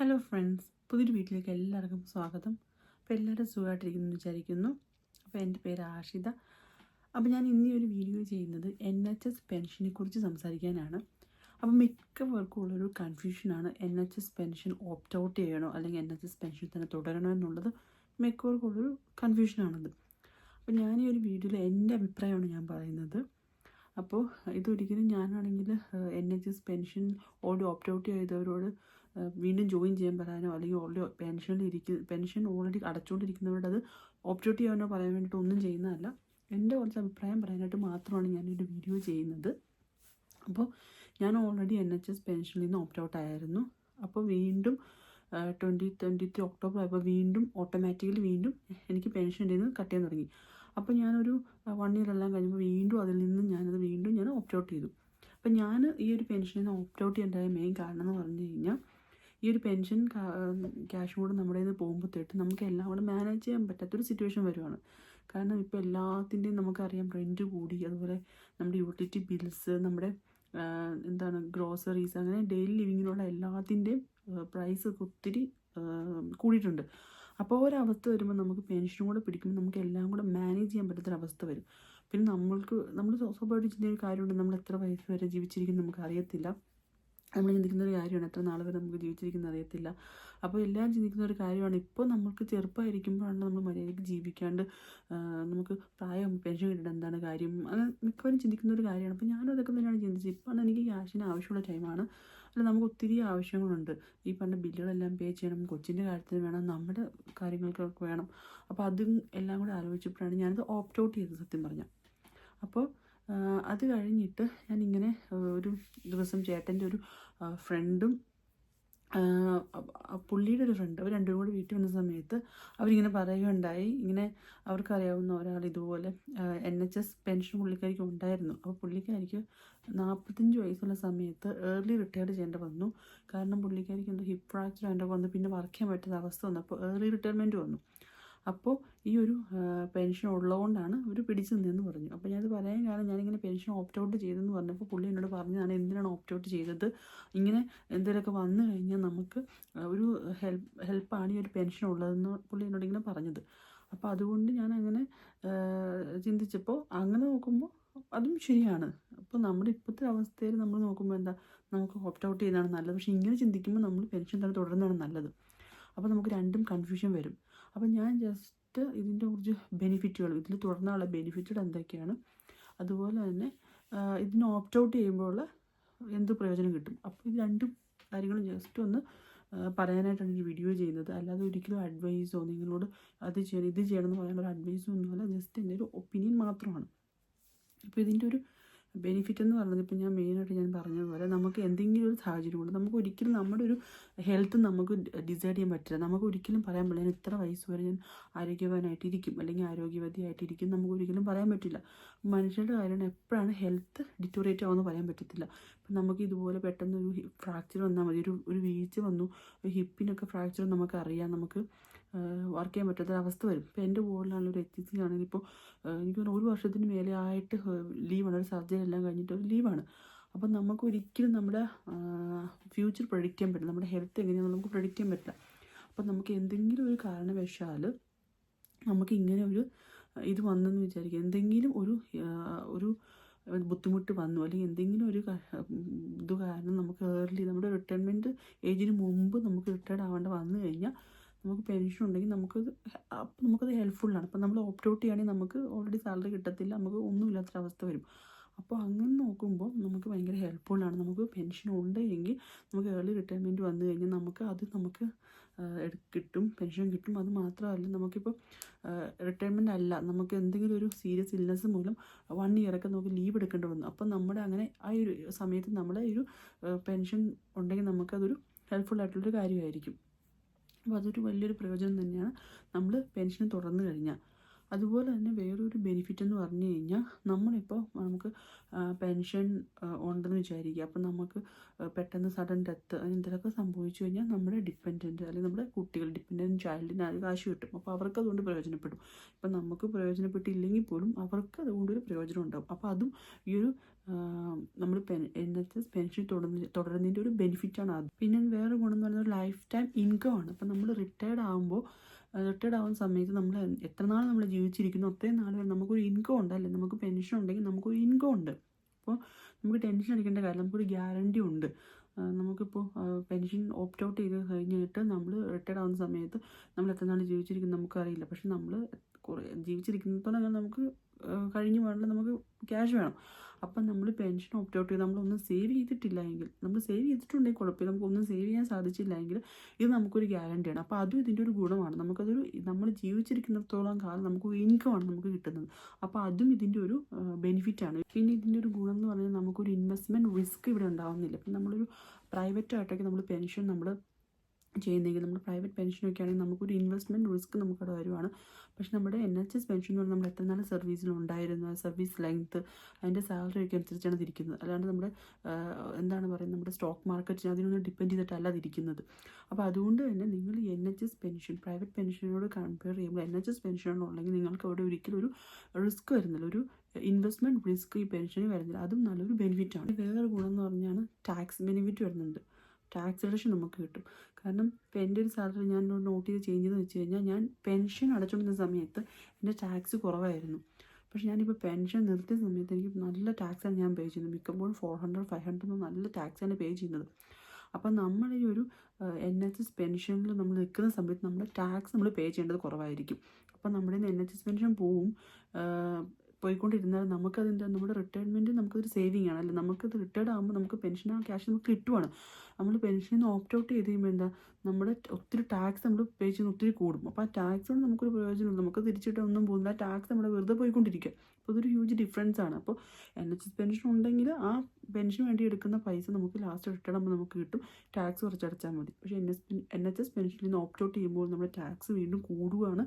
Hello friends പുതിയൊരു വീട്ടിലേക്ക് എല്ലാവർക്കും സ്വാഗതം. അപ്പോൾ എല്ലാവരും സുഖമായിട്ടിരിക്കുന്നു വിചാരിക്കുന്നു. അപ്പോൾ എന്റെ പേര് ആഷിത. അപ്പോൾ ഞാൻ ഇന്ന് ഒരു വീഡിയോ ചെയ്യുന്നത് എൻ എച്ച് എസ് പെൻഷനെ കുറിച്ച് സംസാരിക്കാനാണ്. അപ്പോൾ മിക്കവർക്കും ഉള്ളൊരു കൺഫ്യൂഷനാണ് N H S pension opt out ചെയ്യണോ അല്ലെങ്കിൽ എൻ എച്ച് എസ് പെൻഷൻ തന്നെ തുടരണോ എന്നുള്ളത് മിക്കവർക്കും ഉള്ളൊരു കൺഫ്യൂഷനാണത് അപ്പോൾ ഞാൻ ഈ ഒരു വീഡിയോയിൽ എന്റെ അഭിപ്രായമാണ് ഞാൻ പറയുന്നത്. അപ്പോൾ ഇതൊരിക്കലും ഞാനാണെങ്കിൽ എൻ എച്ച് എസ് പെൻഷൻ ഓടി ഓപ്റ്റ് ഔട്ട് ചെയ്തവരോട് വീണ്ടും ജോയിൻ ചെയ്യാൻ പറയാനോ അല്ലെങ്കിൽ ഓൾറെഡി പെൻഷനിൽ ഇരിക്കുന്ന പെൻഷൻ ഓൾറെഡി അടച്ചുകൊണ്ടിരിക്കുന്നവരോട് അത് ഓപ്റ്റ് ഔട്ട് ചെയ്യാനോ പറയാൻ വേണ്ടിയിട്ട് ഒന്നും ചെയ്യുന്നതല്ല. എന്റെ കുറച്ച് അഭിപ്രായം പറയാനായിട്ട് മാത്രമാണ് ഞാനൊരു വീഡിയോ ചെയ്യുന്നത്. അപ്പോൾ ഞാൻ ഓൾറെഡി എൻ എച്ച് എസ് പെൻഷനിൽ നിന്ന് ഓപ്റ്റ് ഔട്ട് ആയിരുന്നു. അപ്പോൾ വീണ്ടും ട്വന്റി ട്വന്റി ത്രീ ഒക്ടോബർ ആയപ്പോൾ വീണ്ടും ഓട്ടോമാറ്റിക്കലി വീണ്ടും എനിക്ക് പെൻഷൻ നിന്ന് കട്ട് ചെയ്യാൻ തുടങ്ങി. അപ്പോൾ ഞാനൊരു വൺ ഇയർ എല്ലാം കഴിയുമ്പോൾ വീണ്ടും അതിൽ നിന്ന് ഞാനത് വീണ്ടും ഞാൻ ഓപ്റ്റ് ഔട്ട് ചെയ്തു. അപ്പം ഞാൻ ഈ ഒരു പെൻഷനിൽ നിന്ന് ഓപ്റ്റ് ഔട്ട് ചെയ്യേണ്ടതായ മെയിൻ കാരണം എന്ന് പറഞ്ഞു കഴിഞ്ഞാൽ ഈ ഒരു പെൻഷൻ ക്യാഷ് കൂടെ നമ്മുടെ നിന്ന് പോകുമ്പോഴത്തേട്ട് നമുക്ക് എല്ലാം കൂടെ മാനേജ് ചെയ്യാൻ പറ്റാത്തൊരു സിറ്റുവേഷൻ വരുവാണ്. കാരണം ഇപ്പോൾ എല്ലാത്തിന്റെയും നമുക്കറിയാം റെന്റ് കൂടി അതുപോലെ നമ്മുടെ യൂട്ടിലിറ്റി ബിൽസ് നമ്മുടെ എന്താണ് ഗ്രോസറീസ് അങ്ങനെ ഡെയിലി ലിവിങ്ങിനുള്ള എല്ലാത്തിന്റെയും പ്രൈസ് ഒത്തിരി കൂടിയിട്ടുണ്ട്. അപ്പോൾ ഒരവസ്ഥ വരുമ്പോൾ നമുക്ക് പെൻഷനും കൂടെ പിടിക്കുമ്പോൾ നമുക്ക് എല്ലാം കൂടെ മാനേജ് ചെയ്യാൻ പറ്റാത്തൊരവസ്ഥ വരും. പിന്നെ നമ്മൾക്ക് നമ്മൾ സ്വഭാവമായിട്ട് ചിന്തിക്കുന്ന കാര്യമുണ്ട്. നമ്മൾ എത്ര വയസ്സ് വരെ ജീവിച്ചിരിക്കും നമുക്ക് അറിയത്തില്ല നമ്മൾ ചിന്തിക്കുന്ന ഒരു കാര്യമാണ് എത്ര നാൾ വരെ നമുക്ക് ജീവിച്ചിരിക്കുന്നത് അറിയത്തില്ല. അപ്പോൾ എല്ലാം ചിന്തിക്കുന്ന ഒരു കാര്യമാണ്. ഇപ്പോൾ നമുക്ക് ചെറുപ്പമായിരിക്കുമ്പോഴാണ് നമ്മൾ മര്യാദയ്ക്ക് ജീവിക്കാണ്ട് നമുക്ക് പ്രായം പെൻഷൻ കിട്ടേണ്ട എന്താണ് കാര്യം? അങ്ങനെ മിക്കവരും ചിന്തിക്കുന്ന ഒരു കാര്യമാണ്. അപ്പോൾ ഞാനും അതൊക്കെ തന്നെയാണ് ചിന്തിച്ചത്. ഇപ്പോഴാണ് എനിക്ക് ക്യാഷിന് ആവശ്യമുള്ള ടൈമാണ്. അല്ല നമുക്ക് ഒത്തിരി ആവശ്യങ്ങളുണ്ട്. ഈ പറഞ്ഞ ബില്ലുകളെല്ലാം പേ ചെയ്യണം കൊച്ചിന്റെ കാര്യത്തിന് വേണം നമ്മുടെ കാര്യങ്ങൾക്കൊക്കെ വേണം. അപ്പോൾ അതും എല്ലാം കൂടെ ആലോചിച്ചപ്പോഴാണ് ഞാനത് ഓപ്റ്റ് ഔട്ട് ചെയ്തത് സത്യം പറഞ്ഞാൽ. അപ്പോൾ അത് കഴിഞ്ഞിട്ട് ഞാനിങ്ങനെ ഒരു ദിവസം ചേട്ടന്റെ ഒരു ഫ്രണ്ടും പുള്ളിയുടെ ഒരു ഫ്രണ്ട് അവർ രണ്ടും കൂടി വീട്ടിൽ വന്ന സമയത്ത് അവരിങ്ങനെ പറയുകയുണ്ടായി. ഇങ്ങനെ അവർക്കറിയാവുന്ന ഒരാൾ ഇതുപോലെ എൻ എച്ച് എസ് പെൻഷൻ പുള്ളിക്കാരിക്ക് ഉണ്ടായിരുന്നു. അപ്പോൾ പുള്ളിക്കാരിക്ക് നാൽപ്പത്തഞ്ച് വയസ്സുള്ള സമയത്ത് ഏർലി റിട്ടയർഡ് ചെയ്യേണ്ടി വന്നു. കാരണം പുള്ളിക്കാരിക്ക് എന്തോ ഹിപ്പ് ഫ്രാക്ചർ അതിന്റെ വന്നു. പിന്നെ വർക്ക് ചെയ്യാൻ പറ്റുന്ന അവസ്ഥ വന്നു. അപ്പോൾ ഏർലി റിട്ടയർമെന്റ് വന്നു. അപ്പോൾ ഈ ഒരു പെൻഷൻ ഉള്ളതുകൊണ്ടാണ് അവർ പിടിച്ചു നിന്നതെന്ന് പറഞ്ഞു. അപ്പോൾ ഞാനത് പറയാൻ കാരണം ഞാനിങ്ങനെ പെൻഷൻ ഓപ്റ്റ് ഔട്ട് ചെയ്തെന്ന് പറഞ്ഞപ്പോൾ പുള്ളി എന്നോട് പറഞ്ഞതാണ് എന്തിനാണ് ഓപ്റ്റ് ഔട്ട് ചെയ്തത്? ഇങ്ങനെ എന്തെങ്കിലുമൊക്കെ വന്നു കഴിഞ്ഞാൽ നമുക്ക് ഒരു ഹെൽപ്പ് ഹെൽപ്പാണ് ഈ ഒരു പെൻഷൻ ഉള്ളതെന്ന് പുള്ളി എന്നോട് ഇങ്ങനെ പറഞ്ഞത്. അപ്പോൾ അതുകൊണ്ട് ഞാൻ അങ്ങനെ ചിന്തിച്ചപ്പോൾ അങ്ങനെ നോക്കുമ്പോൾ അതും ശരിയാണ്. അപ്പോൾ നമ്മുടെ ഇപ്പോഴത്തെ അവസ്ഥയിൽ നമ്മൾ നോക്കുമ്പോൾ എന്താ നമുക്ക് ഓപ്റ്റ് ഔട്ട് ചെയ്യുന്നതാണ് നല്ലത്. പക്ഷേ ഇങ്ങനെ ചിന്തിക്കുമ്പോൾ നമ്മൾ പെൻഷൻ തന്നെ തുടരുന്നതാണ് നല്ലത്. അപ്പോൾ നമുക്ക് രണ്ടും കൺഫ്യൂഷൻ വരും. അപ്പോൾ ഞാൻ ജസ്റ്റ് ഇതിന്റെ കുറച്ച് ബെനിഫിറ്റുകൾ ഇതിൽ തുടർന്നുള്ള ബെനിഫിറ്റുകൾ എന്തൊക്കെയാണ്? അതുപോലെ തന്നെ ഇതിന് ഓപ്റ്റ് ഔട്ട് ചെയ്യുമ്പോൾ എന്ത് പ്രയോജനം കിട്ടും? അപ്പോൾ ഇത് രണ്ട് കാര്യങ്ങളും ജസ്റ്റ് ഒന്ന് പറയാനായിട്ടാണ് ഒരു വീഡിയോ ചെയ്യുന്നത്. അല്ലാതെ ഒരിക്കലും അഡ്വൈസോ നിങ്ങളോട് അത് ചെയ്യണം ഇത് ചെയ്യണം എന്ന് പറയാനുള്ള അഡ്വൈസോ ഒന്നുമല്ല ജസ്റ്റ് എന്റെ ഒരു ഒപ്പീനിയൻ മാത്രമാണ്. അപ്പോൾ ഇതിന്റെ ഒരു ബെനിഫിറ്റ് എന്ന് പറയുന്നത് ഇപ്പോൾ ഞാൻ മെയിനായിട്ട് ഞാൻ പറഞ്ഞതുപോലെ നമുക്ക് എന്തെങ്കിലും ഒരു സാഹചര്യം കൊണ്ട് നമുക്ക് ഒരിക്കലും നമ്മുടെ ഒരു ഹെൽത്ത് നമുക്ക് ഡിസൈഡ് ചെയ്യാൻ പറ്റില്ല. നമുക്ക് ഒരിക്കലും പറയാൻ പറ്റില്ല ഞാൻ ഇത്ര വയസ്സ് വരെ ഞാൻ ആരോഗ്യവാനായിട്ടിരിക്കും അല്ലെങ്കിൽ ആരോഗ്യവതിയായിട്ടിരിക്കും നമുക്ക് ഒരിക്കലും പറയാൻ പറ്റില്ല. മനുഷ്യരുടെ കാര്യമാണ് എപ്പോഴാണ് ഹെൽത്ത് ഡിറ്റോറേറ്റ് ആവുമെന്ന് പറയാൻ പറ്റത്തില്ല. ഇപ്പം നമുക്ക് ഇതുപോലെ പെട്ടെന്ന് ഒരു ഫ്രാക്ചർ വന്നാൽ മതി ഒരു ഒരു വീഴ്ച വന്നു ഹിപ്പിനൊക്കെ ഫ്രാക്ചർ നമുക്ക് അറിയാം നമുക്ക് വർക്ക് ചെയ്യാൻ പറ്റാത്തൊരവസ്ഥ വരും. ഇപ്പോൾ എന്റെ ബോർഡിലാണ് ഒരു സി ആണെങ്കിൽ ഇപ്പോൾ എനിക്ക് ഒരു വർഷത്തിന് മേലെ ആയിട്ട് ലീവാണ് ഒരു സർജറി എല്ലാം കഴിഞ്ഞിട്ട് ഒരു ലീവാണ് അപ്പം നമുക്ക് ഒരിക്കലും നമ്മുടെ ഫ്യൂച്ചർ പ്രൊഡിക്റ്റ് ചെയ്യാൻ പറ്റില്ല. നമ്മുടെ ഹെൽത്ത് എങ്ങനെയാണെന്ന് നമുക്ക് പ്രൊഡിക്റ്റ് ചെയ്യാൻ പറ്റില്ല. അപ്പം നമുക്ക് എന്തെങ്കിലും ഒരു കാരണവശാൽ നമുക്ക് ഇങ്ങനെ ഒരു ഇത് വന്നെന്ന് വിചാരിക്കുക. എന്തെങ്കിലും ഒരു ഒരു ബുദ്ധിമുട്ട് വന്നു. അല്ലെങ്കിൽ എന്തെങ്കിലും ഒരു ഇത് കാരണം നമുക്ക് ഏർലി നമ്മുടെ റിട്ടയർമെന്റ് ഏജിന് മുമ്പ് നമുക്ക് റിട്ടയർഡ് ആവേണ്ട വന്നു കഴിഞ്ഞാൽ നമുക്ക് പെൻഷൻ ഉണ്ടെങ്കിൽ നമുക്ക് അപ്പം നമുക്കത് ഹെൽപ്ഫുള്ളാണ് അപ്പം നമ്മൾ ഓപ്റ്റ് ഔട്ട് ചെയ്യുകയാണെങ്കിൽ നമുക്ക് ഓൾറെഡി സാലറി കിട്ടത്തില്ല നമുക്ക് ഒന്നുമില്ലാത്തൊരവസ്ഥ വരും. അപ്പോൾ അങ്ങനെ നോക്കുമ്പോൾ നമുക്ക് ഭയങ്കര ഹെൽപ്ഫുള്ളാണ് നമുക്ക് പെൻഷൻ ഉണ്ടെങ്കിൽ നമുക്ക് ഏർലി റിട്ടയർമെന്റ് വന്നു കഴിഞ്ഞാൽ നമുക്ക് അത് നമുക്ക് കിട്ടും. പെൻഷൻ കിട്ടും. അത് മാത്രമല്ല നമുക്കിപ്പോൾ റിട്ടയർമെന്റ് അല്ല. നമുക്ക് എന്തെങ്കിലും ഒരു സീരിയസ് ഇൽനെസ് മൂലം വൺ ഇയറൊക്കെ നമുക്ക് ലീവ് എടുക്കേണ്ടി വന്നു. അപ്പം നമ്മുടെ അങ്ങനെ ആ ഒരു സമയത്ത് നമ്മുടെ ഒരു പെൻഷൻ ഉണ്ടെങ്കിൽ നമുക്കതൊരു ഹെൽപ്ഫുൾ ആയിട്ടുള്ളൊരു കാര്യമായിരിക്കും. അപ്പോൾ അതൊരു വലിയൊരു പ്രയോജനം തന്നെയാണ്. നമ്മൾ പെൻഷൻ തുടർന്ന് കഴിഞ്ഞാൽ. അതുപോലെ തന്നെ വേറൊരു ബെനിഫിറ്റ് എന്ന് പറഞ്ഞു കഴിഞ്ഞാൽ നമ്മളിപ്പോൾ നമുക്ക് പെൻഷൻ ഉണ്ടെന്ന് വിചാരിക്കുക. അപ്പം നമുക്ക് പെട്ടെന്ന് സഡൻ ഡെത്ത് എന്തെങ്കിലുമൊക്കെ സംഭവിച്ചു കഴിഞ്ഞാൽ നമ്മുടെ ഡിപ്പെൻഡന്റ് അല്ലെങ്കിൽ നമ്മുടെ കുട്ടികൾ ഡിപ്പെൻഡന്റ് ചൈൽഡിന് അത് കാശ് കിട്ടും. അപ്പോൾ അവർക്ക് അതുകൊണ്ട് പ്രയോജനപ്പെടും. ഇപ്പം നമുക്ക് പ്രയോജനപ്പെട്ടില്ലെങ്കിൽ പോലും അവർക്ക് അതുകൊണ്ടൊരു പ്രയോജനം ഉണ്ടാവും. അപ്പോൾ അതും ഈ ഒരു നമ്മൾ പെൻ എൻ പെൻഷൻ തുടരുന്നതിന്റെ ഒരു ബെനിഫിറ്റാണ് അത്. പിന്നെ വേറെ ഗുണം എന്ന് പറയുന്നത് ലൈഫ് ടൈം ഇൻകം ആണ്. അപ്പം നമ്മൾ റിട്ടയർഡ് ആകുമ്പോൾ റിട്ടയർഡ് ആവുന്ന സമയത്ത് നമ്മൾ എത്ര നാൾ നമ്മൾ ജീവിച്ചിരിക്കുന്നു അത്രയും നാൾ വരെ നമുക്കൊരു ഇൻകം ഉണ്ട് അല്ലേ? നമുക്ക് പെൻഷൻ ഉണ്ടെങ്കിൽ നമുക്കൊരു ഇൻകം ഉണ്ട്. അപ്പോൾ നമുക്ക് ടെൻഷൻ അടിക്കേണ്ട കാര്യം നമുക്കൊരു ഗ്യാരണ്ടി ഉണ്ട്. നമുക്കിപ്പോൾ പെൻഷൻ ഓപ്റ്റ് ഔട്ട് ചെയ്ത് കഴിഞ്ഞിട്ട് നമ്മൾ റിട്ടയർഡ് ആവുന്ന സമയത്ത് നമ്മൾ എത്ര നാൾ ജീവിച്ചിരിക്കുന്നു നമുക്കറിയില്ല. പക്ഷെ നമ്മൾ കുറേ ജീവിച്ചിരിക്കുന്നിടത്തോളം നമുക്ക് കഴിഞ്ഞ് വേണ്ട നമുക്ക് ക്യാഷ് വേണം. അപ്പം നമ്മൾ പെൻഷൻ ഓപ്റ്റ് ഔട്ട് ചെയ്ത് നമ്മളൊന്നും സേവ് ചെയ്തിട്ടില്ല എങ്കിൽ നമ്മൾ സേവ് ചെയ്തിട്ടുണ്ടെങ്കിൽ കുഴപ്പമില്ല. നമുക്കൊന്നും സേവ് ചെയ്യാൻ സാധിച്ചില്ല എങ്കിൽ ഇത് നമുക്കൊരു ഗ്യാരണ്ടിയാണ് അപ്പോൾ അതും ഇതിന്റെ ഒരു ഗുണമാണ്. നമുക്കതൊരു നമ്മൾ ജീവിച്ചിരിക്കുന്നിടത്തോളം കാലം നമുക്ക് ഇൻകമാണ് നമുക്ക് കിട്ടുന്നത്. അപ്പോൾ അതും ഇതിന്റെ ഒരു ബെനിഫിറ്റാണ് പിന്നെ ഇതിന്റെ ഒരു ഗുണം എന്ന് പറഞ്ഞാൽ നമുക്കൊരു ഇൻവെസ്റ്റ്മെന്റ് റിസ്ക് ഇവിടെ ഉണ്ടാവുന്നില്ല. ഇപ്പം നമ്മളൊരു പ്രൈവറ്റ് ആയിട്ടൊക്കെ നമ്മൾ പെൻഷൻ നമ്മൾ ചെയ്യുന്നെങ്കിൽ നമ്മൾ പ്രൈവറ്റ് പെൻഷനൊക്കെ ആണെങ്കിൽ നമുക്കൊരു ഇൻവെസ്റ്റ്മെന്റ് റിസ്ക് നമുക്കവിടെ വരുവാണ്. പക്ഷെ നമ്മുടെ എൻ എച്ച് എസ് പെൻഷൻ എന്ന് പറഞ്ഞാൽ നമ്മൾ എത്ര സർവീസിൽ ആ സർവീസ് ലെങ്ത്ത് അതിന്റെ സാലറി ഒക്കെ അനുസരിച്ചാണ് തിരിക്കുന്നത് അല്ലാണ്ട് നമ്മുടെ എന്താണ് പറയുന്നത് നമ്മുടെ സ്റ്റോക്ക് മാർക്കറ്റ് അതിനൊന്നും ഡിപ്പെൻഡ് ചെയ്തിട്ടല്ല തിരിക്കുന്നത് അപ്പോൾ അതുകൊണ്ട് തന്നെ നിങ്ങൾ ഈ N H S pension private പെൻഷനോട് compare ചെയ്യുമ്പോൾ എൻ എച്ച് എസ് പെൻഷനുണ്ടെങ്കിൽ നിങ്ങൾക്ക് അവിടെ ഒരിക്കലും ഒരു റിസ്ക് വരുന്നില്ല. ഒരു ഇൻവെസ്റ്റ്മെന്റ് റിസ്ക് ഈ പെൻഷന് വരുന്നില്ല. അതും നല്ലൊരു ബെനിഫിറ്റാണ് വേറൊരു ഗുണം എന്ന് പറഞ്ഞാൽ ടാക്സ് ബെനിഫിറ്റ് വരുന്നുണ്ട്. ടാക്സ് റിഡക്ഷൻ നമുക്ക് കിട്ടും. കാരണം ഇപ്പം എന്റെ ഒരു സാലറി ഞാൻ നോട്ട് ചെയ്ത് ചേഞ്ച് വെച്ച് കഴിഞ്ഞാൽ ഞാൻ പെൻഷൻ അടച്ചുകൊണ്ടിരുന്ന സമയത്ത് എന്റെ ടാക്സ് കുറവായിരുന്നു. പക്ഷെ ഞാനിപ്പോൾ പെൻഷൻ നിർത്തിയ സമയത്ത് എനിക്ക് നല്ല ടാക്സാണ് ഞാൻ പേ ചെയ്യുന്നത്. മിക്കപ്പോഴും ഫോർ ഹൺഡ്രഡ് ഫൈവ് ഹൺഡ്രഡ് നല്ല ടാക്സാണ് പേ ചെയ്യുന്നത്. അപ്പം നമ്മൾ ഈ ഒരു എൻ എച്ച് എസ് പെൻഷനിൽ നമ്മൾ നിൽക്കുന്ന സമയത്ത് നമ്മൾ ടാക്സ് നമ്മൾ പേ ചെയ്യേണ്ടത് കുറവായിരിക്കും. അപ്പം നമ്മുടെ എൻ എച്ച് എസ് പെൻഷൻ പോവും പോയിക്കൊണ്ടിരുന്നാൽ നമുക്കതിന്റെ നമ്മുടെ റിട്ടയർമെന്റ് നമുക്കൊരു സേവിങ് ആണ്. അല്ല? നമുക്കത് റിട്ടയർഡ് ആകുമ്പോൾ നമുക്ക് പെൻഷൻ ആ ക്യാഷ് നമുക്ക് കിട്ടുവാണ്. നമ്മൾ പെൻഷനിൽ നിന്ന് ഓപ്റ്റ് ഔട്ട് ചെയ്ത് കഴിയുമ്പോൾ എന്താ? നമ്മുടെ ഒത്തിരി ടാക്സ് നമ്മൾ പേ ചെയ്യുന്ന ഒത്തിരി കൂടും. അപ്പോൾ ആ ടാക്സ് കൊണ്ട് നമുക്കൊരു പ്രയോജനമില്ല നമുക്ക് തിരിച്ചിട്ട് ഒന്നും പോകുന്നില്ല. ടാക്സ് നമ്മുടെ വെറുതെ പോയിക്കൊണ്ടിരിക്കുക. അപ്പോൾ അതൊരു ഹ്യൂജ് ഡിഫറൻസ് ആണ്. അപ്പോൾ എൻ എച്ച് എസ് പെൻഷൻ ഉണ്ടെങ്കിൽ ആ പെൻഷൻ വേണ്ടി എടുക്കുന്ന പൈസ നമുക്ക് ലാസ്റ്റ് റിട്ടേൺ ആകുമ്പോൾ നമുക്ക് കിട്ടും. ടാക്സ് കുറച്ചടച്ചാൽ മതി. പക്ഷേ N S N H S പെൻഷനിൽ നിന്ന് ഓപ്റ്റ് ഔട്ട് ചെയ്യുമ്പോൾ നമ്മുടെ ടാക്സ് വീണ്ടും കൂടുകയാണ്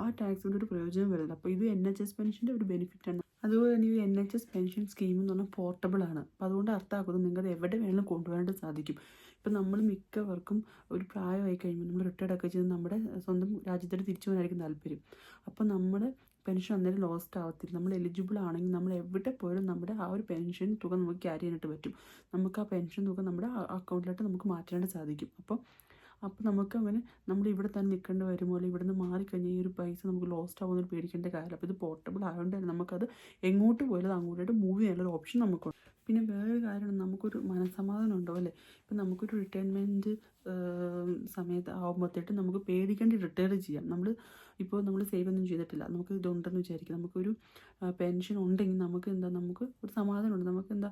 ആ ടാക്സ് കൊണ്ട് ഒരു പ്രയോജനം വരുന്നത് അപ്പോൾ ഇത് എൻ എച്ച് എസ് പെൻഷന്റെ ഒരു ബെനിഫിറ്റാണ് അതുപോലെ തന്നെ ഈ N H S pension scheme എന്ന് പറഞ്ഞാൽ പോർട്ടബിൾ ആണ്. അപ്പോൾ അതുകൊണ്ട് അർത്ഥമാക്കുന്നത് നിങ്ങൾക്ക് എവിടെ വേണമെങ്കിലും കൊണ്ടുപോകാനായിട്ട് സാധിക്കും. ഇപ്പം നമ്മൾ മിക്കവർക്കും ഒരു പ്രായമായി കഴിയുമ്പോൾ നമ്മൾ റിട്ടയർഡ് ഒക്കെ ചെയ്ത് നമ്മുടെ സ്വന്തം രാജ്യത്തോട്ട് തിരിച്ചു പോകാനായിരിക്കും താല്പര്യം. അപ്പോൾ നമ്മുടെ പെൻഷൻ അന്നേരം ലോസ്റ്റ് ആവത്തില്ല. നമ്മൾ എലിജിബിൾ ആണെങ്കിൽ നമ്മൾ എവിടെ പോയാലും നമ്മുടെ ആ ഒരു പെൻഷൻ തുക നമുക്ക് ക്യാരി ചെയ്യാനായിട്ട് പറ്റും. നമുക്ക് ആ പെൻഷൻ തുക നമ്മുടെ അക്കൗണ്ടിലോട്ട് നമുക്ക് മാറ്റാനായിട്ട് സാധിക്കും. അപ്പോൾ അപ്പോൾ നമുക്ക് അങ്ങനെ നമ്മൾ ഇവിടെ തന്നെ നിൽക്കേണ്ടി വരുമോ അല്ലെങ്കിൽ ഇവിടെ നിന്ന് മാറിക്കഴിഞ്ഞാൽ ഈ ഒരു പൈസ നമുക്ക് ലോസ്റ്റ് ആവുമെന്ന് പേടിക്കേണ്ട കാര്യമില്ല. അപ്പോൾ ഇത് പോർട്ടബിൾ ആയതുകൊണ്ട് തന്നെ നമുക്കത് എങ്ങോട്ട് പോയാലും അങ്ങോട്ടായിട്ട് മൂവ് ചെയ്യാനുള്ള ഓപ്ഷൻ നമുക്കുണ്ട്. പിന്നെ വേറൊരു കാര്യമാണ് നമുക്കൊരു മനസമാധാനം ഉണ്ടോ അല്ലേ? ഇപ്പം നമുക്കൊരു റിട്ടയർമെന്റ് സമയത്ത് ആകുമ്പോഴത്തേട്ട് നമുക്ക് പേടിക്കേണ്ടി റിട്ടയർ ചെയ്യാം. നമ്മൾ ഇപ്പോൾ നമ്മൾ സേവ് ഒന്നും ചെയ്തിട്ടില്ല. നമുക്ക് ഇതുണ്ടെന്ന് വിചാരിക്കും. നമുക്കൊരു പെൻഷൻ ഉണ്ടെങ്കിൽ നമുക്ക് എന്താ നമുക്ക് ഒരു സമാധാനമുണ്ട് നമുക്ക് എന്താ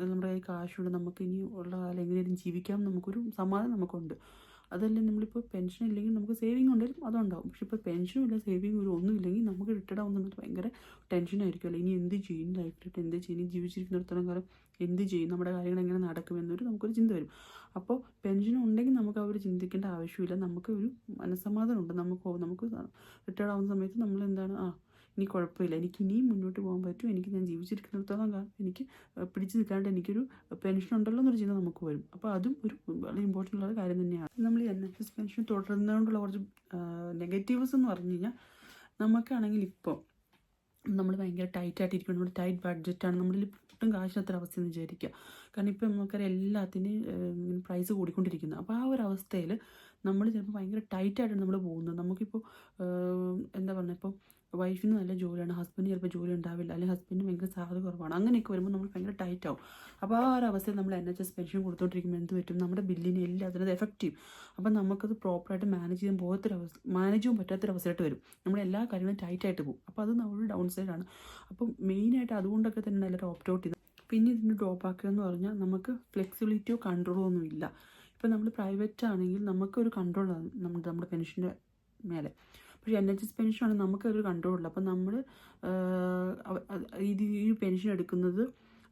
നമ്മുടെ കയ്യിൽ കാശുണ്ട് നമുക്ക് ഇനി ഉള്ള കാലം എങ്ങനെയും ജീവിക്കാം നമുക്കൊരു സമാധാനം നമുക്കുണ്ട്. അതല്ലേ നമ്മളിപ്പോൾ പെൻഷൻ ഇല്ലെങ്കിൽ നമുക്ക് സേവിങ് ഉണ്ടെങ്കിലും അതുണ്ടാവും. പക്ഷെ ഇപ്പോൾ പെൻഷനും ഇല്ല സേവിങ് ഒരു ഒന്നും ഇല്ലെങ്കിൽ നമുക്ക് റിട്ടയർഡ് ആവുന്ന സമയത്ത് ഭയങ്കര ടെൻഷനായിരിക്കും അല്ലെങ്കിൽ ഇനി എന്ത് ചെയ്യും ലൈഫിലിട്ട് എന്ത് ചെയ്യും? ഇനി ജീവിച്ചിരിക്കുന്നിടത്തോളം കാലം എന്ത് ചെയ്യും? നമ്മുടെ കാര്യങ്ങൾ എങ്ങനെ നടക്കും എന്നൊരു നമുക്കൊരു ചിന്ത വരും. അപ്പോൾ പെൻഷൻ ഉണ്ടെങ്കിൽ നമുക്ക് അവർ ചിന്തിക്കേണ്ട ആവശ്യമില്ല. നമുക്ക് ഒരു മനസ്സമാധാനം ഉണ്ട്. നമുക്ക് നമുക്ക് റിട്ടയർഡ് ആവുന്ന സമയത്ത് നമ്മൾ എന്താണ് ആ ഇനി കുഴപ്പമില്ല. എനിക്ക് ഇനിയും മുന്നോട്ട് പോകാൻ പറ്റും. എനിക്ക് ഞാൻ ജീവിച്ചിരിക്കുന്നിടത്തോളം കാലം എനിക്ക് പിടിച്ചു നിൽക്കാണ്ട് എനിക്കൊരു പെൻഷൻ ഉണ്ടല്ലോ എന്നൊരു ചിന്ത നമുക്ക് വരും. അപ്പോൾ അതും ഒരു വളരെ ഇമ്പോർട്ടന്റ് ഉള്ള കാര്യം തന്നെയാണ്. നമ്മൾ ഈ എൻ എഫ് എസ് പെൻഷൻ തുടരുന്നതുകൊണ്ടുള്ള കുറച്ച് നെഗറ്റീവ്സ് എന്ന് പറഞ്ഞു കഴിഞ്ഞാൽ നമുക്കാണെങ്കിൽ ഇപ്പോൾ നമ്മൾ ഭയങ്കര ടൈറ്റ് ആയിട്ടിരിക്കണം നമ്മുടെ ടൈറ്റ് ബഡ്ജറ്റാണ് നമ്മളിൽ ഒട്ടും കാശിനത്ര അവസ്ഥ എന്ന് വിചാരിക്കുക. കാരണം ഇപ്പം നമുക്കറിയാം എല്ലാത്തിനും പ്രൈസ് കൂടിക്കൊണ്ടിരിക്കുന്നു. അപ്പോൾ ആ ഒരു അവസ്ഥയിൽ നമ്മൾ ചിലപ്പോൾ ഭയങ്കര ടൈറ്റായിട്ടാണ് നമ്മൾ പോകുന്നത്. നമുക്കിപ്പോൾ എന്താ പറയുക ഇപ്പോൾ വൈഫിന് നല്ല ജോലിയാണ് ഹസ്ബൻഡ് ചിലപ്പോൾ ജോലി ഉണ്ടാവില്ല അല്ലെങ്കിൽ ഹസ്ബൻഡിന് ഭയങ്കര സാധ്യത കുറവാണ്. അങ്ങനെയൊക്കെ വരുമ്പോൾ നമ്മൾ ഭയങ്കര ടൈറ്റ് ആവും. അപ്പോൾ ആ ഒരു അവസ്ഥയിൽ നമ്മൾ എൻ എച്ച് എസ് പെൻഷൻ കൊടുത്തോണ്ടിരിക്കുമ്പോൾ എന്ത് പറ്റും? നമ്മുടെ ബില്ലിനെ എല്ലാം അതിനത് എഫക്റ്റ് ചെയ്യും അപ്പം നമുക്കത് പ്രോപ്പറായിട്ട് മാനേജ് ചെയ്യാൻ പോകത്തൊരവസ്ഥ മാനേജ് ചെയ്യാൻ പറ്റാത്തൊരവസ്ഥയായിട്ട് വരും. നമ്മുടെ എല്ലാ കാര്യങ്ങളും ടൈറ്റ് ആയിട്ട് പോകും. അപ്പോൾ അത് നമ്മുടെ ഡൗൺ സൈഡാണ് അപ്പം മെയിനായിട്ട് അതുകൊണ്ടൊക്കെ തന്നെ എല്ലാവരും ഓപ്റ്റ് ഔട്ട് ചെയ്ത് പിന്നെ ഇതിന്റെ ആക്കുക എന്ന് പറഞ്ഞാൽ നമുക്ക് ഫ്ലെക്സിബിലിറ്റിയോ കൺട്രോളോ ഒന്നും ഇല്ല. ഇപ്പം നമ്മൾ പ്രൈവറ്റ് ആണെങ്കിൽ നമുക്കൊരു കൺട്രോൾ നമ്മുടെ നമ്മുടെ പെൻഷന്റെ മേലെ. പക്ഷേ എൻ എച്ച് എസ് ആണെങ്കിൽ നമുക്കൊരു കൺട്രോൾ ഇല്ല. അപ്പം നമ്മൾ ഇത് ഈ പെൻഷൻ എടുക്കുന്നത്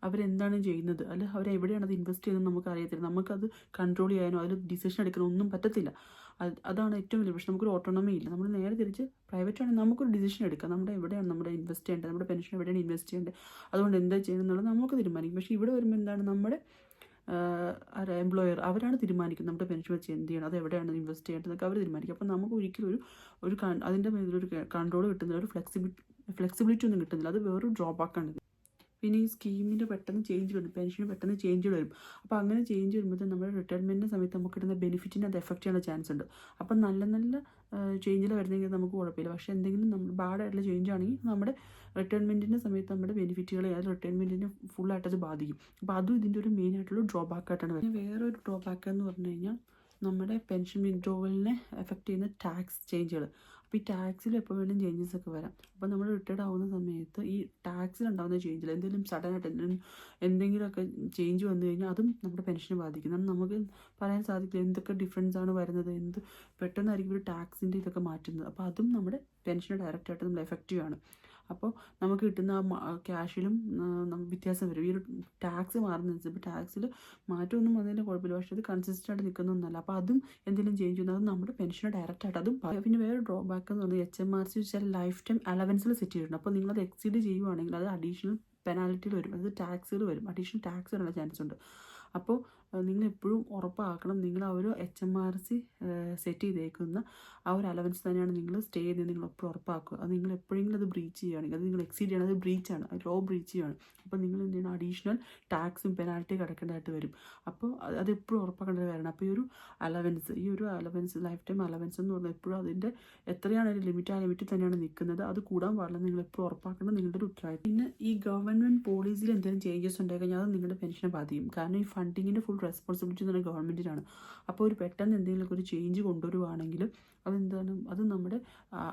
അവരെന്താണ് ചെയ്യുന്നത്? അല്ല അവരെവിടെയാണ് അത് ഇൻവെസ്റ്റ് ചെയ്യുന്നത് നമുക്ക് അറിയത്തില്ല നമുക്കത് കൺട്രോൾ ചെയ്യാനോ അതിൽ ഡിസിഷൻ എടുക്കാനോ ഒന്നും പറ്റത്തില്ല. അത് അതാണ് ഏറ്റവും വലിയ പ്രശ്നം. നമുക്കൊരു ഓട്ടോണമി ഇല്ല. നമ്മൾ നേരെ തിരിച്ച് പ്രൈവറ്റ് ആണെങ്കിൽ നമുക്കൊരു ഡിസിഷൻ എടുക്കാം. നമ്മുടെ എവിടെയാണ് നമ്മുടെ ഇൻവെസ്റ്റ് ചെയ്യേണ്ടത്? നമ്മുടെ പെൻഷൻ എവിടെയാണ് ഇൻവെസ്റ്റ് ചെയ്യേണ്ടത്? അതുകൊണ്ട് എന്താ ചെയ്യുന്നത് എന്നുള്ളത് നമുക്ക് തീരുമാനിക്കും. പക്ഷേ ഇവിടെ വരുമ്പോൾ എന്താണ്? നമ്മുടെ എംപ്ലോയർ അവരാണ് തീരുമാനിക്കുന്നത്. നമ്മുടെ പെൻഷൻ വെച്ച് എന്ത് ചെയ്യണം അത് എവിടെയാണ് ഇൻവെസ്റ്റ് ചെയ്യേണ്ടതൊക്കെ അവർ തീരുമാനിക്കും. അപ്പോൾ നമുക്ക് ഒരിക്കലും ഒരു ഒരു അതിന്റെ മേലൊരു കൺട്രോൾ കിട്ടുന്നില്ല ഒരു ഫ്ലെക്സിബിലിറ്റി ഫ്ലെക്സിബിലിറ്റി ഒന്നും കിട്ടുന്നില്ല. അത് വേറൊരു ഡ്രോബാക്കാണ് പിന്നെ ഈ സ്കീമിന്റെ പെട്ടെന്ന് ചേഞ്ച് വരും പെൻഷന് പെട്ടെന്ന് ചേഞ്ച് വരും. അപ്പോൾ അങ്ങനെ ചേഞ്ച് വരുമ്പോഴത്തേക്കും നമ്മുടെ റിട്ടയർമെന്റിന്റെ സമയത്ത് നമുക്ക് കിട്ടുന്ന ബെനിഫിറ്റിനെ അത് എഫക്റ്റ് ചെയ്യാനുള്ള ചാൻസ് ഉണ്ട്. അപ്പം നല്ല നല്ല ചേഞ്ചിൽ വരുന്നെങ്കിൽ നമുക്ക് കുഴപ്പമില്ല. പക്ഷേ എന്തെങ്കിലും നമ്മൾ ബാഡായിട്ടുള്ള ചേഞ്ച് ആണെങ്കിൽ നമ്മുടെ റിട്ടയർമെന്റിന്റെ സമയത്ത് നമ്മുടെ ബെനിഫിറ്റുകളെ അത് റിട്ടയർമെന്റിനെ ഫുള്ളായിട്ട് അത് ബാധിക്കും. അപ്പോൾ അതും ഇതിന്റെ ഒരു മെയിൻ ആയിട്ടുള്ള ഡ്രോബാക്ക് ആയിട്ടാണ് വരുന്നത് വേറൊരു ഡ്രോബാക്ക് എന്ന് പറഞ്ഞു കഴിഞ്ഞാൽ നമ്മുടെ പെൻഷൻ വിഡ്രോവലിനെ എഫക്റ്റ് ചെയ്യുന്ന ടാക്സ് ചേഞ്ചുകൾ അപ്പോൾ ഈ ടാക്സിൽ എപ്പോൾ വേണമെങ്കിലും ചേഞ്ചസ് ഒക്കെ വരാം. അപ്പോൾ നമ്മൾ റിട്ടയർഡ് ആവുന്ന സമയത്ത് ഈ ടാക്സിൽ ഉണ്ടാകുന്ന ചേഞ്ചിൽ എന്തെങ്കിലും സഡനായിട്ട് എന്തെങ്കിലും എന്തെങ്കിലുമൊക്കെ ചേഞ്ച് വന്നു കഴിഞ്ഞാൽ അതും നമ്മുടെ പെൻഷനെ ബാധിക്കും. കാരണം നമുക്ക് പറയാൻ സാധിക്കില്ല എന്തൊക്കെ ഡിഫറൻസ് ആണ് വരുന്നത് എന്ത് പെട്ടെന്നായിരിക്കും ഒരു ടാക്സിന്റെ ഇതൊക്കെ മാറ്റുന്നത്. അപ്പോൾ അതും നമ്മുടെ പെൻഷനെ ഡയറക്റ്റായിട്ട് നമ്മൾ എഫക്റ്റീവ് ആണ് അപ്പോൾ നമുക്ക് കിട്ടുന്ന ആ ക്യാഷിലും വ്യത്യാസം വരും. ഈ ഒരു ടാക്സ് മാറുന്നതനുസരിച്ച്. ഇപ്പോൾ ടാക്സിൽ മാറ്റമൊന്നും വന്നതിന്റെ കുഴപ്പമില്ല. പക്ഷേ അത് കൺസിസ്റ്റന്റ് ആയിട്ട് നിൽക്കുന്നൊന്നല്ല അപ്പോൾ അതും എന്തെങ്കിലും ചേഞ്ച് ചെയ്യുന്നത് നമ്മുടെ പെൻഷനെ ഡയറക്റ്റ് ആയിട്ട് അതും. പിന്നെ വേറെ ഡ്രോബാക്ക് എന്ന് പറഞ്ഞാൽ എച്ച് എം ആർ സി വെച്ചാൽ ലൈഫ് ടൈം അലവൻസിൽ സെറ്റ് ചെയ്തിട്ടുണ്ട്. അപ്പോൾ നിങ്ങളത് എക്സീഡ് ചെയ്യുവാണെങ്കിൽ അത് അഡീഷണൽ പെനാൽറ്റിയിൽ വരും. അത് ടാക്സുകൾ വരും. അഡീഷണൽ ടാക്സ് വരാനുള്ള ചാൻസ് ഉണ്ട്. അപ്പോൾ നിങ്ങൾ എപ്പോഴും ഉറപ്പാക്കണം. നിങ്ങൾ ആ ഒരു H M R C set ചെയ്തേക്കുന്ന ആ ഒരു അലവൻസ് തന്നെയാണ് നിങ്ങൾ സ്റ്റേ ചെയ്ത് നിങ്ങൾ എപ്പോഴും ഉറപ്പാക്കുക. അത് നിങ്ങൾ എപ്പോഴെങ്കിലും അത് ബ്രീച്ച് ചെയ്യുകയാണെങ്കിൽ അത് നിങ്ങൾ എക്സീഡ് ചെയ്യണം. അത് ആണ്. ലോ ബ്രീച്ച് ചെയ്യണം അപ്പോൾ നിങ്ങൾ എന്ത് ചെയ്യണം? അഡീഷണൽ ടാക്സും പെനാൽറ്റി കിടക്കേണ്ടതായിട്ട് വരും. അപ്പോൾ അത് എപ്പോഴും ഉറപ്പാക്കേണ്ട കാര്യമാണ്. അപ്പോൾ ഈ ഒരു അലവൻസ് ഈ ഒരു അലവൻസ് ലൈഫ് ടൈം അലവൻസ് എന്ന് പറഞ്ഞാൽ എപ്പോഴും അതിന്റെ എത്രയാണ് അതിന്റെ ലിമിറ്റ് ആ ലിമിറ്റിൽ തന്നെയാണ് നിൽക്കുന്നത്. അത് കൂടാൻ പാടില്ല. നിങ്ങൾ എപ്പോഴും ഉറപ്പാക്കേണ്ടത് നിങ്ങളുടെ ഒരു ഉത്തരവാദിത്വം. പിന്നെ ഈ ഗവൺമെന്റ് പോളിസിയിൽ എന്തെങ്കിലും ചേഞ്ചസ് ഉണ്ടായി കഴിഞ്ഞാൽ അത് നിങ്ങളുടെ പെൻഷനെ ബാധിക്കും. കാരണം ഈ ഫണ്ടിങ്ങിന്റെ ഫുൾ റെസ്പോൺസിബിലിറ്റി പറഞ്ഞാൽ ഗവൺമെന്റിനാണ് അപ്പോൾ ഒരു പെട്ടെന്ന് എന്തെങ്കിലുമൊക്കെ ഒരു ചേഞ്ച് കൊണ്ടുവരുവാണെങ്കിൽ അതെന്താണ് അത് നമ്മുടെ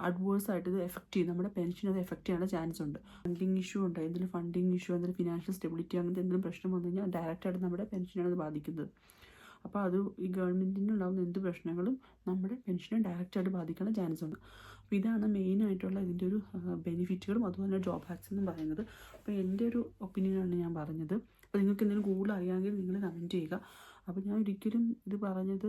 അഡ്വേഴ്സ് ആയിട്ട് ഇത് എഫക്റ്റ് ചെയ്യും. നമ്മുടെ പെൻഷൻ അത് എഫക്റ്റ് ചെയ്യാനുള്ള ചാൻസ് ഉണ്ട്. ഫണ്ടിങ് ഇഷ്യൂ ഉണ്ട്. എന്തെങ്കിലും ഫണ്ടിങ് ഇഷ്യൂ എന്തെങ്കിലും ഫിനാൻഷ്യൽ സ്റ്റെബിലിറ്റി അങ്ങനത്തെ എന്തെങ്കിലും പ്രശ്നം വന്നു കഴിഞ്ഞാൽ ഡയറക്റ്റായിട്ട് നമ്മുടെ പെൻഷനാണ് അത് ബാധിക്കുന്നത്. അപ്പോൾ അത് ഈ ഗവൺമെന്റിന് ഉണ്ടാകുന്ന എന്ത് പ്രശ്നങ്ങളും നമ്മുടെ പെൻഷനെ ഡയറക്റ്റായിട്ട് ബാധിക്കാനുള്ള ചാൻസ് ഉണ്ട്. അപ്പോൾ ഇതാണ് മെയിനായിട്ടുള്ള ഇതിന്റെ ഒരു ബെനിഫിറ്റുകളും അതുപോലെ ജോബ് ഹാക്സ് എന്നും പറയുന്നത്. അപ്പോൾ എന്റെ ഒരു ഒപ്പീനിയനാണ് ഞാൻ പറഞ്ഞത്. അപ്പോൾ നിങ്ങൾക്ക് എന്തെങ്കിലും കൂടുതൽ അറിയാമെങ്കിൽ നിങ്ങൾ കമന്റ് ചെയ്യുക. അപ്പോൾ ഞാൻ ഒരിക്കലും ഇത് പറഞ്ഞത്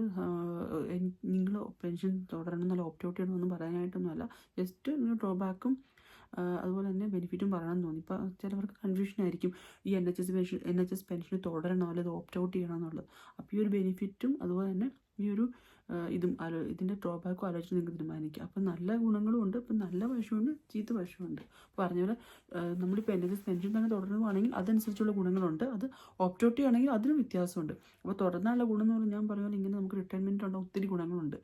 നിങ്ങൾ പെൻഷൻ തുടരണം എന്നല്ല ഓപ്റ്റ് ഔട്ട് ചെയ്യണമെന്നും പറയാനായിട്ടൊന്നുമല്ല. ജസ്റ്റ് നിങ്ങൾ ഡ്രോബാക്കും അതുപോലെ തന്നെ ബെനിഫിറ്റും പറയണമെന്ന് തോന്നി. ഇപ്പോൾ ചിലവർക്ക് കൺഫ്യൂഷൻ ആയിരിക്കും. ഈ N H S pension N H S pension തുടരണോ അല്ലെങ്കിൽ ഓപ്റ്റ് ഔട്ട് ചെയ്യണം എന്നുള്ളത്. അപ്പോൾ ഈ ഒരു ബെനിഫിറ്റും അതുപോലെ തന്നെ ഈ ഒരു ഇതും ആലോ ഇതിന്റെ ഡ്രോബാക്കും ആലോചിച്ച് നിങ്ങൾക്ക് തീരുമാനിക്കാം. അപ്പം നല്ല ഗുണങ്ങളും ഉണ്ട് ഇപ്പം നല്ല വശമുണ്ട് ചീത്ത വശമുണ്ട്. പറഞ്ഞ പോലെ നമ്മളിപ്പോൾ എന്റെ സ്പെൻഷൻ തന്നെ തുടരുകയാണെങ്കിൽ അതനുസരിച്ചുള്ള ഗുണങ്ങളുണ്ട്. അത് ഓപ്റ്റോട്ടി ആണെങ്കിൽ അതിനും വ്യത്യാസമുണ്ട്. അപ്പോൾ തുടർന്നുള്ള ഗുണം എന്ന് പറഞ്ഞാൽ ഞാൻ പറയുമ്പോൾ ഇങ്ങനെ നമുക്ക് റിട്ടയർമെന്റ് ഉണ്ടോ? ഒത്തിരി ഗുണങ്ങളുണ്ട്.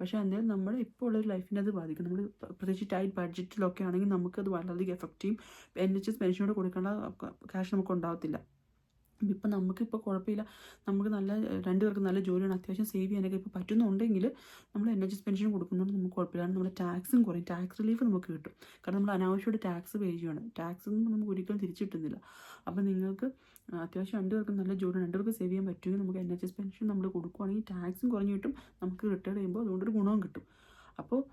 പക്ഷേ എന്തായാലും നമ്മൾ ഇപ്പോൾ ഉള്ള ലൈഫിനെ അത് ബാധിക്കും. നമ്മൾ പ്രത്യേകിച്ച് ടൈറ്റ് ബഡ്ജറ്റിലൊക്കെ ആണെങ്കിൽ നമുക്കത് വളരെയധികം എഫക്റ്റ് ചെയ്യും. എൻ എച്ച് എസ് പെൻഷനോട് കൊടുക്കേണ്ട ക്യാഷ് നമുക്ക് ഉണ്ടാകത്തില്ല ഇപ്പം നമുക്കിപ്പോൾ കുഴപ്പമില്ല. നമുക്ക് നല്ല രണ്ട് പേർക്ക് നല്ല ജോലിയാണ്. അത്യാവശ്യം സേവ് ചെയ്യാനൊക്കെ ഇപ്പോൾ പറ്റുന്നുണ്ടെങ്കിൽ നമ്മൾ എൻ എസ് പെൻഷൻ കൊടുക്കുന്നതുകൊണ്ട് നമുക്ക് കുഴപ്പമില്ല. നമ്മുടെ ടാക്സും കുറയും. ടാക്സ് റിലീഫ് നമുക്ക് കിട്ടും. കാരണം നമ്മൾ അനാവശ്യമായിട്ട് ടാക്സ് പേ ചെയ്യുകയാണ് ടാക്സ് ഒന്നും നമുക്ക് ഒരിക്കലും തിരിച്ചു കിട്ടുന്നില്ല. അപ്പോൾ നിങ്ങൾക്ക് അത്യാവശ്യം രണ്ട് പേർക്ക് നല്ല ജോലി രണ്ട് പേർക്ക് സേവ് ചെയ്യാൻ പറ്റുമെങ്കിൽ നമുക്ക് എൻ എസ് പെൻഷൻ നമ്മൾ കൊടുക്കുകയാണെങ്കിൽ ടാക്സും കുറഞ്ഞു കിട്ടും. നമുക്ക് റിട്ടയർ ചെയ്യുമ്പോൾ അതുകൊണ്ടൊരു ഗുണവും കിട്ടും. അപ്പോൾ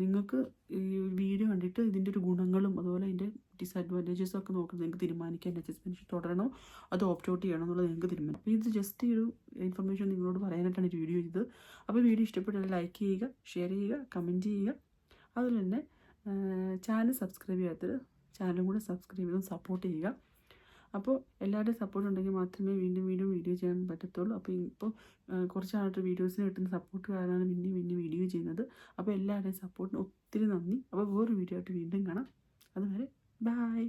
നിങ്ങൾക്ക് ഈ വീഡിയോ കണ്ടിട്ട് ഇതിന്റെ ഒരു ഗുണങ്ങളും അതുപോലെ അതിന്റെ ഡിസഡ്വാന്റേജസും ഒക്കെ നോക്കി നിങ്ങൾക്ക് തീരുമാനിക്കാൻ എച്ച് എസ് പെൻഷൻ തുടരണോ? അത് ഓപ്റ്റ് ഔട്ട് ചെയ്യണോ എന്നുള്ളത് നിങ്ങൾക്ക് തീരുമാനം അപ്പോൾ ഇത് ജസ്റ്റ് ഒരു ഇൻഫർമേഷൻ നിങ്ങളോട് പറയാനായിട്ടാണ് ഈ വീഡിയോ ചെയ്തത്. അപ്പോൾ വീഡിയോ ഇഷ്ടപ്പെട്ടാൽ ലൈക്ക് ചെയ്യുക ഷെയർ ചെയ്യുക കമന്റ് ചെയ്യുക. അതുപോലെ തന്നെ ചാനൽ സബ്സ്ക്രൈബ് ചെയ്യാത്തത് ചാനലും കൂടെ സബ്സ്ക്രൈബ് ചെയ്തും സപ്പോർട്ട് ചെയ്യുക. അപ്പോൾ എല്ലാവരുടെയും സപ്പോർട്ട് ഉണ്ടെങ്കിൽ മാത്രമേ വീണ്ടും വീണ്ടും വീഡിയോ ചെയ്യാൻ പറ്റത്തുള്ളൂ. അപ്പോൾ ഇപ്പോൾ കുറച്ച് നാളായിട്ട് വീഡിയോസിന് കിട്ടുന്ന സപ്പോർട്ട് കാരണമാണ് പിന്നെയും പിന്നെയും വീഡിയോ ചെയ്യുന്നത്. അപ്പോൾ എല്ലാവരുടെയും സപ്പോർട്ടിന് ഒത്തിരി നന്ദി. അപ്പോൾ വേറൊരു വീഡിയോ ആയിട്ട് വീണ്ടും കാണാം. അതുവരെ ബായ്